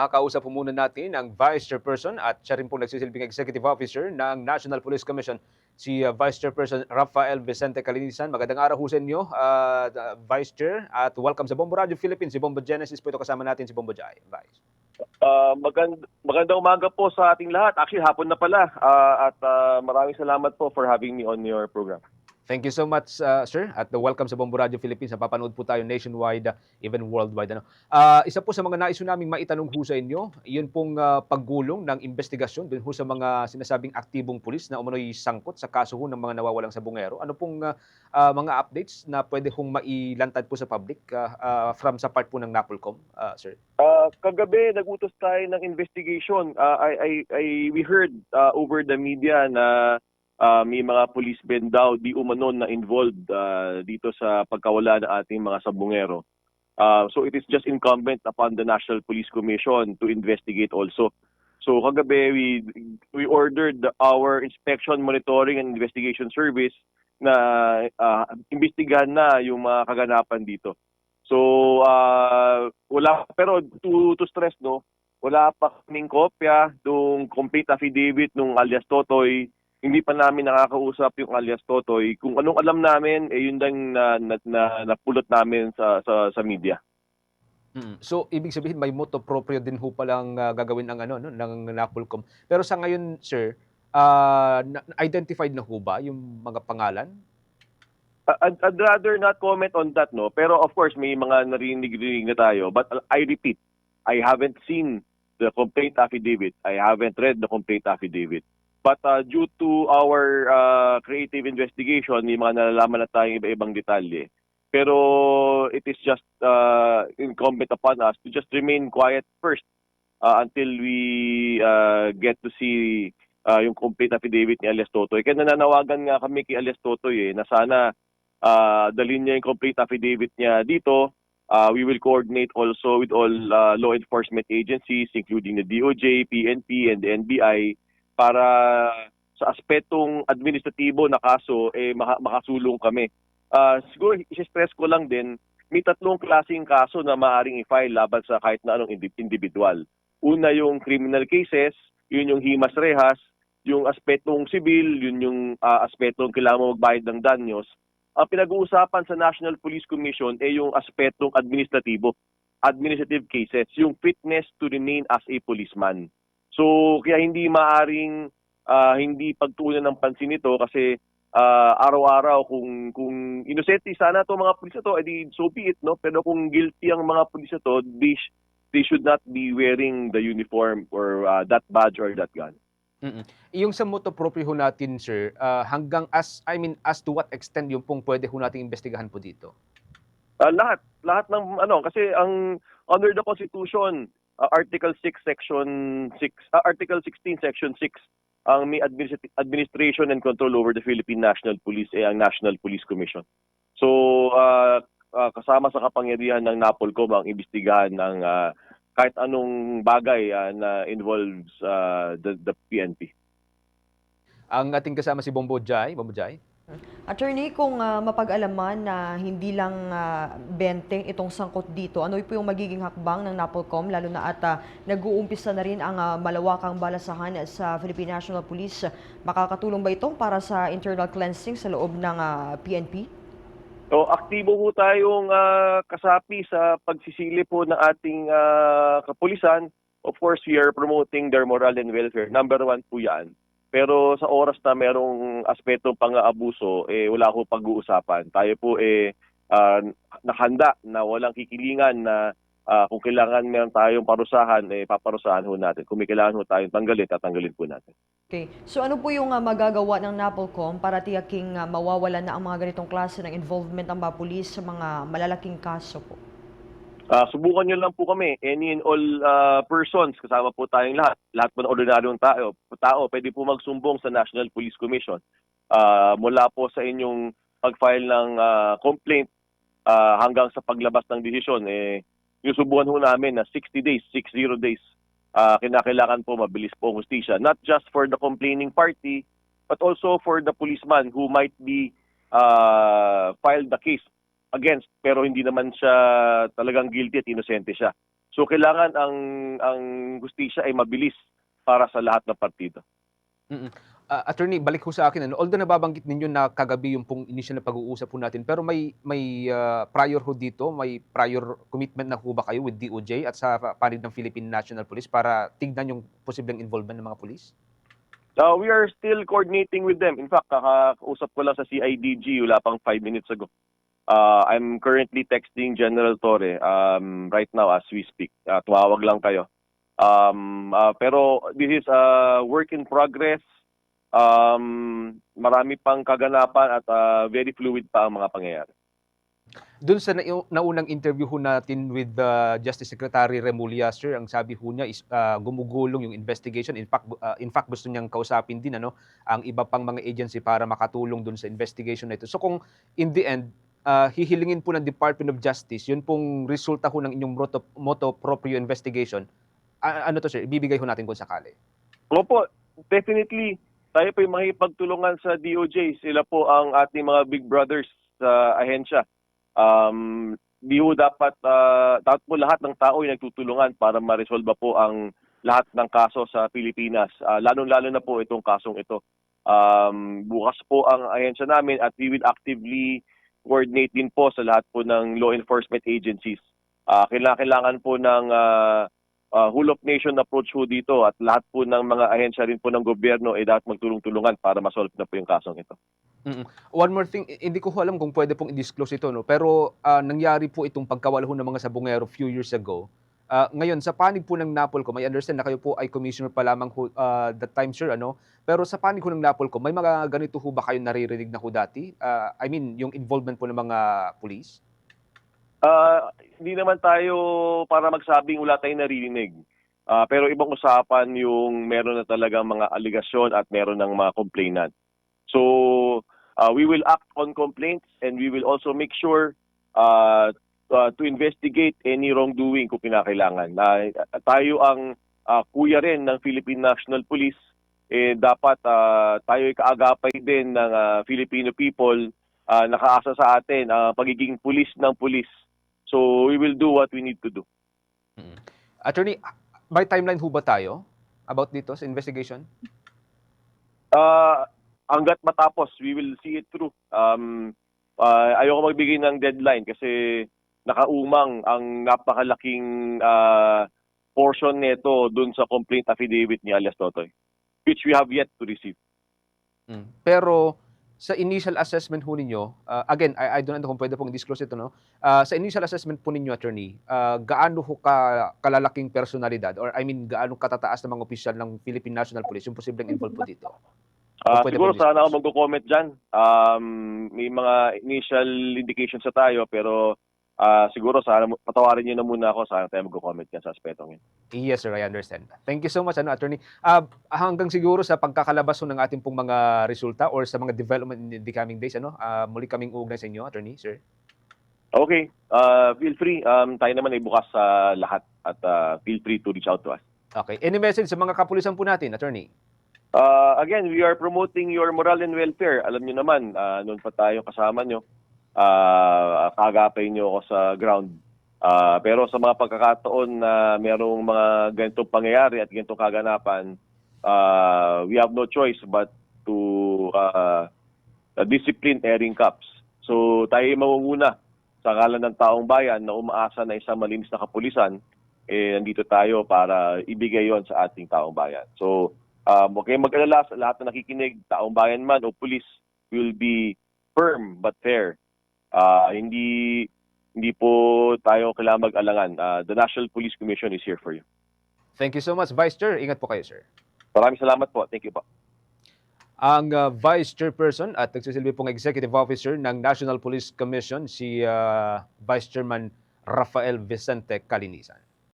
Nakakausap po muna natin ang Vice Chairperson at siya rin po nagsisilbing Executive Officer ng National Police Commission, si uh, Vice Chairperson Rafael Vicente Calinisan. Magandang araw ho sa inyo, uh, uh, Vice Chair, at welcome sa Bombo Radio Philippines. Si Bombo Genesis po ito kasama natin, si Bombo Jai. Vice. Ah, magand- magandang umaga po sa ating lahat. Actually, hapon na pala. Ah, at ah, maraming salamat po for having me on your program. Thank you so much, uh, sir, at uh, welcome sa Bombo Radio Philippines. Napapanood po tayo nationwide, uh, even worldwide. Ano. Uh, isa po sa mga nais naming maitanong ho sa inyo, yun pong uh, paggulong ng investigasyon dun ho sa mga sinasabing aktibong pulis na umano'y sangkot sa kaso ho ng mga nawawalang sabungero. Ano pong uh, uh, mga updates na pwede hong mailantad po sa public uh, uh, from sa part po ng NAPOLCOM, uh, sir? Ah, kagabi, nagutos tayo ng investigation. Ah, I, I, I, we heard ah, over the media na ah, may mga policemen daw di umano na involved ah, dito sa pagkawala ng ating mga sabungero. Ah, so it is just incumbent upon the National Police Commission to investigate also. So kagabi we we ordered our inspection monitoring and investigation service na ah, imbestigahan na yung mga kaganapan dito. So ah, wala pero to to stress no, wala pa kaming kopya nung complete affidavit nung alias Totoy. Hindi pa namin nakakausap yung alias Totoy. Kung anong alam namin eh yun lang na, na, na napulot namin sa sa sa media. Mm. So, ibig sabihin, may moto proprio din ho palang uh, gagawin ng, ano, no, ng NAPOLCOM. Pero sa ngayon, sir, uh, identified na ho ba yung mga pangalan? I'd, I'd rather not comment on that no, pero of course may mga narinig-rinig na tayo. But I repeat, I haven't seen the complaint affidavit. I haven't read the complaint affidavit. But uh, due to our uh, creative investigation, may mga nalalaman na tayong iba-ibang detalye. Pero it is just uh, incumbent upon us to just remain quiet first uh, until we uh, get to see uh, yung complete affidavit ni Alias Totoy. Kaya nananawagan nga kami kay Alias Totoy eh, na sana uh, dalhin niya yung complete affidavit niya dito. Uh, we will coordinate also with all uh, law enforcement agencies, including the DOJ, PNP, and the NBI, para sa aspetong administratibo na kaso, eh, maka- makasulong kami. Uh, siguro, isi-stress ko lang din, may tatlong klaseng kaso na maaaring i-file laban sa kahit na anong indi- individual. Una yung criminal cases, yun yung himas rehas, yung aspetong civil, yun yung uh, aspetong kailangan mo magbayad ng danyos. Ang pinag-uusapan sa National Police Commission ay yung aspetong administratibo, administrative cases, yung fitness to remain as a policeman. So kaya hindi maaring ah, hindi pagtuunan ng pansin nito kasi ah, araw-araw kung kung inosente sana to mga pulis to, edi so be it no. Pero kung guilty ang mga pulis to, they, sh- they should not be wearing the uniform or ah, that badge or that gun. Mm-mm. Yung sa moto proprio ho natin, sir, uh, hanggang as, I mean, as to what extent yung pong pwede ho nating investigahan po dito? Ah, lahat, lahat ng ano kasi ang under the constitution ah, article 6 section 6 ah, article 16 section 6 ang may administ- administration and control over the Philippine National Police eh ang National Police Commission. So ah, ah, kasama sa kapangyarihan ng NAPOLCOM ang imbestigahan ng ah, kahit anong bagay ah, na involves ah, the the PNP. Ang ating kasama si Bombo Jai, Bombo Jai. Attorney, kung ah, mapag-alaman na hindi lang ah, 20 itong sangkot dito, ano po yung magiging hakbang ng NAPOLCOM lalo na at ah, nag-uumpisa na rin ang ah, malawakang balasahan sa Philippine National Police. Makakatulong ba ito para sa internal cleansing sa loob ng ah, PNP? So, aktibo po tayong ah, kasapi sa pagsisili po ng ating ah, kapulisan. Of course, we are promoting their moral and welfare. Number one po yan. Pero sa oras na merong aspetong pang-aabuso, eh, wala ko pag-uusapan. Tayo po eh, ah, nakahanda na walang kikilingan na ah, kung kailangan meron tayong parusahan, eh, paparusahan ho natin. Kung may kailangan ho tayong tanggalin, tatanggalin po natin. Okay. So ano po yung ah, magagawa ng NAPOLCOM para tiyaking ah, mawawalan na ang mga ganitong klase ng involvement ng mga pulis sa mga malalaking kaso po? Ah, subukan nyo lang po kami, any and all ah, persons, kasama po tayong lahat. Lahat po ng ordinaryong tao, tao pwede po magsumbong sa National Police Commission. Ah, mula po sa inyong pag-file ng ah, complaint ah, hanggang sa paglabas ng desisyon, eh, yung subukan ho namin na 60 days, 60 days, ah, kinakailangan po mabilis po ang hustisya. Not just for the complaining party, but also for the policeman who might be ah, filed the case against pero hindi naman siya talagang guilty at inosente siya. So kailangan ang ang hustisya ay mabilis para sa lahat ng partido. Ah, attorney, balik ho sa akin. Ano, although nababanggit ninyo na kagabi yung pong initial na pag-uusap po natin, pero may may ah, prior ho dito, may prior commitment na ho ba kayo with DOJ at sa panig ng Philippine National Police para tignan yung posibleng involvement ng mga pulis? Uh, we are still coordinating with them. In fact, kakausap ko lang sa CIDG wala pang five minutes ago. Uh, I'm currently texting General Torre um, right now as we speak. Uh, tumawag lang kayo. Um, uh, pero this is a work in progress. Um, marami pang kaganapan at uh, very fluid pa ang mga pangyayari. Doon sa na- naunang interview ho natin with the Justice Secretary Remulla, sir, ang sabi ho niya is ah, gumugulong yung investigation. In fact, ah, in fact gusto niyang kausapin din ano ang iba pang mga agency para makatulong doon sa investigation na ito. So kung in the end ah, hihilingin po ng Department of Justice, yun pong resulta ho ng inyong moto, moto proprio investigation, a- ano to sir, ibibigay ho natin kung sakali. Opo, definitely. Tayo po yung makipagtulungan sa DOJ. Sila po ang ating mga big brothers sa ahensya. Um, di ho dapat, ah, dapat po lahat ng tao ay nagtutulungan para ma-resolve po ang lahat ng kaso sa Pilipinas. Ah, lalong-lalo na po itong kasong ito. Um, bukas po ang ahensya namin at we will actively coordinate din po sa lahat po ng law enforcement agencies. Ah, kailangan, kailangan po ng ah, uh, whole of nation approach po dito at lahat po ng mga ahensya rin po ng gobyerno ay dapat magtulong-tulungan para masolve na po yung kasong ito. One more thing, hindi ko ho alam kung pwede pong i-disclose ito, no? pero ah, nangyari po itong pagkawala ho ng mga sabungero few years ago. Ah, ngayon, sa panig po ng Napolcom, I understand na kayo po ay commissioner pa lamang ho, ah, that time, sir, ano? Pero sa panig ho ng Napolcom, may mga ganito ho ba kayo naririnig na ho dati? Ah, I mean, yung involvement po ng mga police? Ah, hindi naman tayo para magsabing wala tayong naririnig. Ah, pero ibang usapan yung meron na talagang mga aligasyon at meron ng mga complainant. So, ah, we will act on complaints and we will also make sure ah, ah, to investigate any wrongdoing kung kinakailangan. Na tayo ang ah, kuya rin ng Philippine National Police eh dapat ah, tayo ay kaagapay din ng ah, Filipino people ah, nakaasa sa atin ang pagiging pulis ng pulis. So we will do what we need to do. Attorney, may timeline ho ba tayo about dito sa investigation? Uh, hanggat matapos, we will see it through. Um, uh, ayoko magbigay ng deadline kasi nakaumang ang napakalaking uh, portion nito dun sa complaint affidavit ni alias Totoy, which we have yet to receive. Mm. Pero sa initial assessment ho ninyo, ah, again, I, I don't know kung pwede pong disclose ito, no? Ah, sa initial assessment po ninyo, attorney, ah, gaano ho ka, kalalaking personalidad or I mean, gaano katataas ng mga opisyal ng Philippine National Police yung posibleng involved po dito? Uh, siguro sana ako discuss. magko-comment dyan. Um, may mga initial indications sa tayo pero uh, siguro sana patawarin niyo na muna ako sana tayo magko-comment yan sa aspetong yun. Yes, sir, I understand. Thank you so much, ano, attorney. Ah, hanggang siguro sa pagkakalabas ho ng ating pong mga resulta or sa mga development in the coming days, ano, ah, muli kaming uugnay sa inyo, attorney, sir. Okay, uh, feel free. Um, tayo naman ay bukas sa lahat at uh, feel free to reach out to us. Okay. Any message sa mga kapulisan po natin, attorney? Uh, again, we are promoting your moral and welfare. Alam nyo naman, uh, noon pa tayo kasama nyo, uh, kagapay nyo ako sa ground. Uh, pero sa mga pagkakataon na merong mga ganitong pangyayari at ganitong kaganapan, uh, we have no choice but to uh, discipline airing cups. So tayo ay mangunguna sa ngalan ng taong bayan na umaasa na isang malinis na kapulisan, eh, nandito tayo para ibigay yon sa ating taong bayan. So, um, kayong mag-alala sa lahat na nakikinig, taong bayan man o pulis, will be firm but fair. Ah, hindi hindi po tayo kailangan mag-alangan. Ah, the National Police Commission is here for you. Thank you so much, Vice Chair. Ingat po kayo, sir. Maraming salamat po. Thank you po. ang uh, Vice Chairperson at nagsisilbi pong Executive Officer ng National Police Commission, si uh, Vice Chairman Rafael Vicente Calinisan.